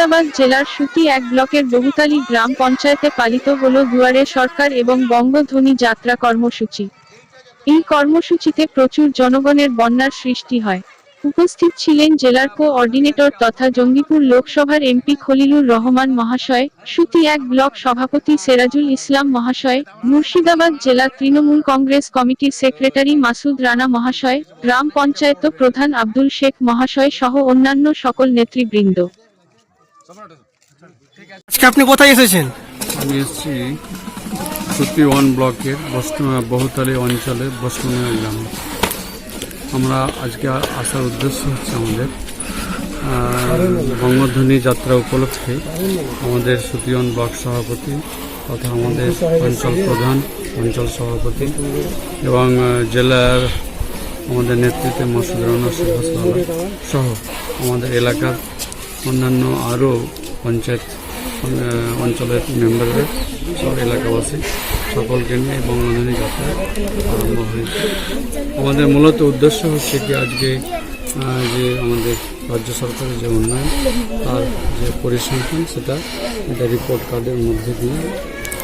মুর্শিদাবাদ জেলার সুতি এক ব্লকের বহুতালী গ্রাম পঞ্চায়েতে পালিত হল দুয়ারে সরকার এবং বঙ্গধ্বনি যাত্রা কর্মসূচি। এই কর্মসূচিতে প্রচুর জনগণের বন্যার সৃষ্টি হয়। উপস্থিত ছিলেন জেলার কোঅর্ডিনেটর তথা জঙ্গিপুর লোকসভার এমপি খলিলুর রহমান মহাশয়, সুতি এক ব্লক সভাপতি সেরাজুল ইসলাম মহাশয়, মুর্শিদাবাদ জেলা তৃণমূল কংগ্রেস কমিটির সেক্রেটারি মাসুদ রানা মহাশয়, গ্রাম পঞ্চায়েত প্রধান আব্দুল শেখ মহাশয় সহ অন্যান্য সকল নেতৃবৃন্দ। আপনি কোথায় এসেছেন? আমি এসেছি সুতি ওয়ান ব্লকের বহুতলী অঞ্চলে বস্তুনিয়া গ্রামে। আমরা আজকে আসার উদ্দেশ্য হচ্ছে আমাদের বঙ্গধ্বনি যাত্রা উপলক্ষে আমাদের সুতিয়ন ব্লক সভাপতি তথা আমাদের অঞ্চল প্রধান অঞ্চল সভাপতি এবং জেলার আমাদের নেতৃত্বে মসুদ রানা সহ আমাদের এলাকার অন্যান্য আরও পঞ্চায়েত অঞ্চলের মেম্বাররা, সব এলাকাবাসী, সকলকে নিয়ে বঙ্গবন্ধু যাত্রা আরম্ভ হয়েছে আমাদের মূলত উদ্দেশ্য হচ্ছে কি আজকে যে আমাদের রাজ্য সরকারের যে উন্নয়ন, তার যে পরিসংখ্যান, সেটা একটা রিপোর্ট কার্ডের মধ্যে দিয়ে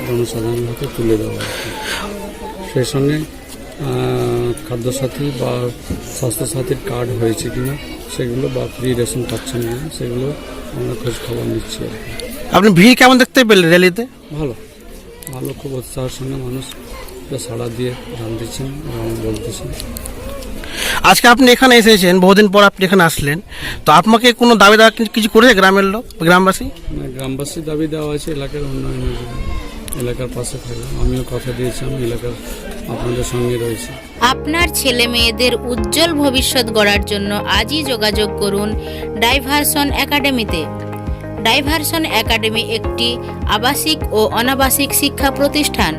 জনসাধারণের হাতে তুলে দেওয়া কি। সেই সঙ্গে খাদ্যসাথী বা স্বাস্থ্যসাথীর কার্ড হয়েছে কিনা সেগুলো বা ফ্রি রেশন পাচ্ছেন কিনা সেগুলো আমরা খোঁজ খবর নিচ্ছি আর কি। আপনি ভিড় কেমন দেখতে পেলেন র্যালিতে? ভালো। ভালো খুব উৎসাহের সঙ্গে মানুষ সাড়া দিয়ে গান দিচ্ছেন এবং বলতেছেন। আজকে আপনি এখানে এসেছেন বহুদিন পর আপনি এখানে আসলেন। তো আপনাকে কোনো দাবি দাওয়া কি- কিছু করেছে গ্রামের লোক গ্রামবাসী? মানে গ্রামবাসী দাবি দেওয়া আছে এলাকার উন্নয়নের জন্য। এলাকার পাশে থাকলাম। আমিও কথা দিয়েছি আমি এলাকার আপনাদের সঙ্গে রয়েছি। আপনার ছেলে মেয়েদের উজ্জ্বল ভবিষ্যৎ গড়ার জন্য আজই যোগাযোগ করুন ডাইভারসন একাডেমিতে। ডাইভারসন একাডেমি একটি আবাসিক ও অনাবাসিক শিক্ষা প্রতিষ্ঠান।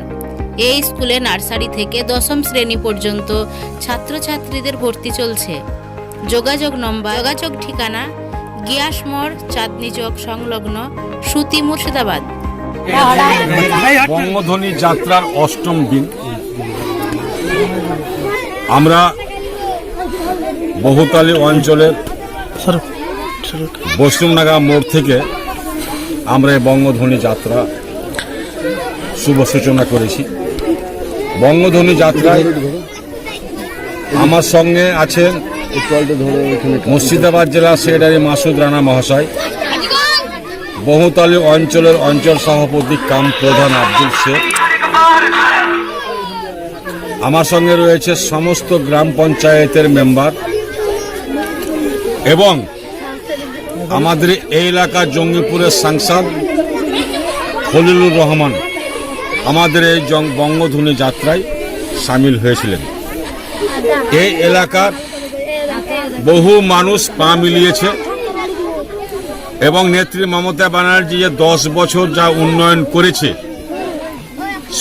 এই স্কুলে নার্সারি থেকে দশম শ্রেণি পর্যন্ত ছাত্রছাত্রীদের ভর্তি চলছে। যোগাযোগ নম্বর যোগাযোগ ঠিকানা গিয়াসমোড় চাঁদনি চক সংলগ্ন সুতি মুর্শিদাবাদ। বঙ্গধ্বনি যাত্রার অষ্টম দিন। আমরা বহুতালী অঞ্চলের। বসুমনাগা মোড় থেকে আমরা এই বঙ্গধ্বনি যাত্রা শুভ সূচনা করেছি বঙ্গধ্বনি যাত্রায় আমার সঙ্গে আছেন মুর্শিদাবাদ জেলা সেক্রেটারি মাসুদ রানা মহাশয়, বহুতালী অঞ্চলের অঞ্চল সভাপতি কাম প্রধান আব্দুল শেখ আমার সঙ্গে রয়েছে সমস্ত গ্রাম পঞ্চায়েতের মেম্বার এবং আমাদের এই এলাকার জঙ্গিপুরের সাংসদ খলিলুর রহমান, আমাদের এই বঙ্গধ্বনি যাত্রায় সামিল হয়েছিলেন। এই এলাকার বহু মানুষ পা মিলিয়েছে এবং নেত্রী মমতা ব্যানার্জি যে দশ বছর যা উন্নয়ন করেছে,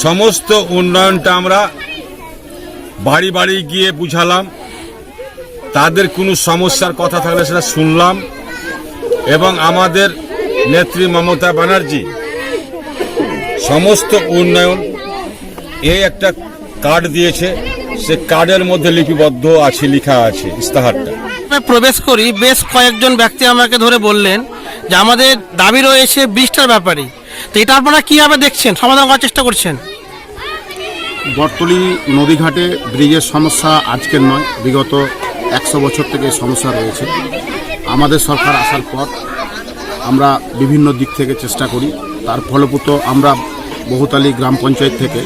সমস্ত উন্নয়নটা আমরা বাড়ি বাড়ি গিয়ে বুঝালাম। তাদের কোনো সমস্যার কথা থাকলে সেটা শুনলাম। এবং আমাদের নেত্রী মমতা ব্যানার্জি, সমস্ত উন্নয়ন এই একটা কার্ড দিয়েছে। সে কার্ডের মধ্যে লিপিবদ্ধ আছে, লেখা আছে, ইস্তাহারটা। প্রবেশ করি, বেশ কয়েকজন ব্যক্তি আমাকে ধরে বললেন যে আমাদের দাবি রয়েছে বৃষ্টার ব্যাপারে। তো এটা আপনারা কীভাবে দেখছেন? সমাধান করার চেষ্টা করছেন? বটতলি নদীঘাটে ব্রিজের সমস্যা আজকের নয়, বিগত একশো বছর থেকে সমস্যা রয়েছে। আমাদের সরকার আসার পর আমরা বিভিন্ন দিক থেকে চেষ্টা করি। তার ফলপ্রত আমরা বহুতালি গ্রাম পঞ্চায়েত থেকে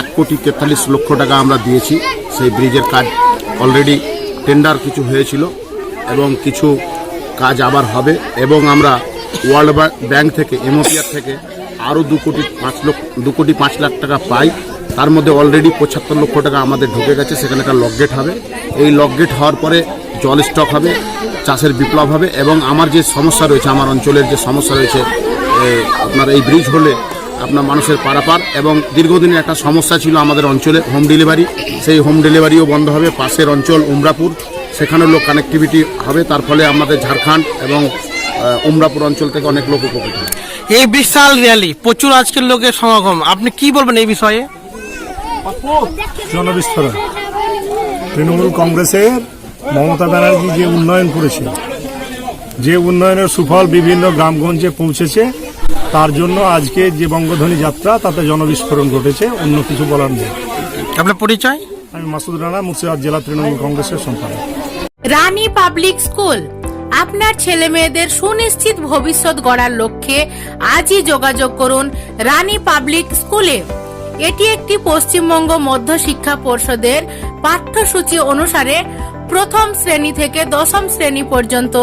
এক কোটি তেতাল্লিশ লক্ষ টাকা আমরা দিয়েছি। সেই ব্রিজের কাজ অলরেডি টেন্ডার কিছু হয়েছিল এবং কিছু কাজ আবার হবে এবং আমরা ওয়ার্ল্ড ব্যাংক থেকে এমওপিআর থেকে আরও দু কোটি পাঁচ লক্ষ, দু কোটি পাঁচ লাখ টাকা পাই। তার মধ্যে অলরেডি পঁচাত্তর লক্ষ টাকা আমাদের ঢুকে গেছে, সেখানে একটা লকগেট হবে। এই লকগেট হওয়ার পরে জল স্টক হবে, চাষের বিপ্লব হবে এবং আমার যে সমস্যা রয়েছে, আমার অঞ্চলের যে সমস্যা রয়েছে আপনার এই ব্রিজ হলে আপনার মানুষের পারাপার এবং দীর্ঘদিনের একটা সমস্যা ছিল আমাদের অঞ্চলে হোম ডেলিভারি সেই হোম ডেলিভারিও বন্ধ হবে, পাশের অঞ্চল উমরাপুর সেখানে লোক কানেক্টিভিটি হবে, তার ফলে আমাদের ঝাড়খণ্ড এবং উমরাপুর অঞ্চল থেকে অনেক লোক উপকৃত এই বিশাল র্যালি প্রচুর আজকের লোকের সমাগম। আপনি কি বলবেন এই বিষয়ে? জনবিস্ফোরণ। তৃণমূল কংগ্রেসের মমতা ব্যানার্জি যে উন্নয়ন করেছে যে উন্নয়নের সুফল বিভিন্ন গ্রামগঞ্জে পৌঁছেছে তার জন্য আজকে যে বঙ্গধ্বনি যাত্রা তাতে জনবিস্ফোরণ ঘটেছে অন্য কিছু বলার নেই। আপনার পরিচয়? আমি মাসুদ রানা মুর্শিদাবাদ জেলা তৃণমূল কংগ্রেসের সম্পাদক। Rani public school. আপনার ছেলে মেয়েদের সুনিশ্চিত ভবিষ্যৎ গড়ার লক্ষ্যে আজই যোগাযোগ করুন রানী পাবলিক স্কুলে। এটি একটি পশ্চিমবঙ্গ মধ্য শিক্ষা পর্ষদের পাঠ্যসূচি অনুসারে প্রথম শ্রেণি থেকে দশম শ্রেণি পর্যন্ত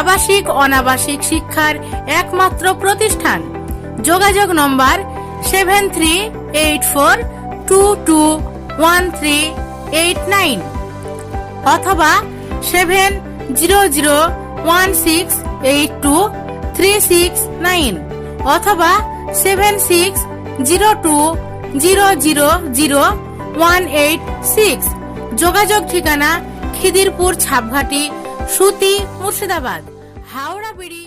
আবাসিক, অনাবাসিক শিক্ষার একমাত্র প্রতিষ্ঠান। যোগাযোগ নম্বর seven three eight four two two one three eight nine অথবা seven zero zero one six eight two three six nine অথবা seven six zero two zero zero zero one eight six. যোগাযোগ ঠিকানা খিদিরপুর ছাপঘাটি সুতি মুর্শিদাবাদ। হাওড়া বিড়ি